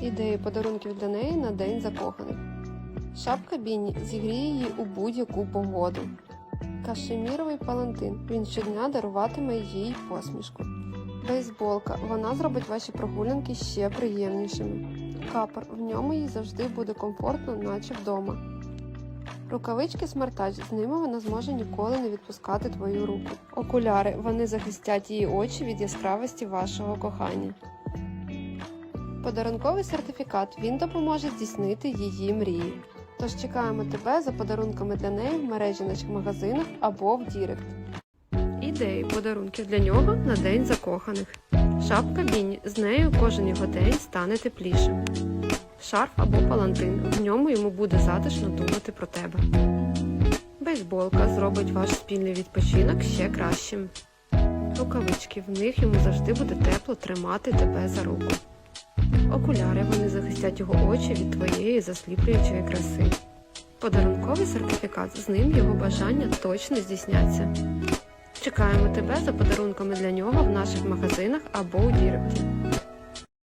Ідеї подарунків для неї на День закоханих. Шапка Біні зігріє її у будь-яку погоду. Кашеміровий палантин. Він щодня даруватиме їй посмішку. Бейсболка. Вона зробить ваші прогулянки ще приємнішими. Капор. В ньому їй завжди буде комфортно, наче вдома. Рукавички смартач. З ними вона зможе ніколи не відпускати твою руку. Окуляри. Вони захистять її очі від яскравості вашого кохання. Подарунковий сертифікат. Він допоможе здійснити її мрії. Тож чекаємо тебе за подарунками для неї в мережі наших магазинах або в Дірект. Ідеї подарунків для нього на день закоханих. Шапка Біні. З нею кожен його день стане теплішим. Шарф або палантин. В ньому йому буде затишно думати про тебе. Бейсболка зробить ваш спільний відпочинок ще кращим. Рукавички. В них йому завжди буде тепло тримати тебе за руку. Окуляри вони захистять його очі від твоєї засліплюючої краси. Подарунковий сертифікат з ним його бажання точно здійсняться. Чекаємо тебе за подарунками для нього в наших магазинах або у Діректі.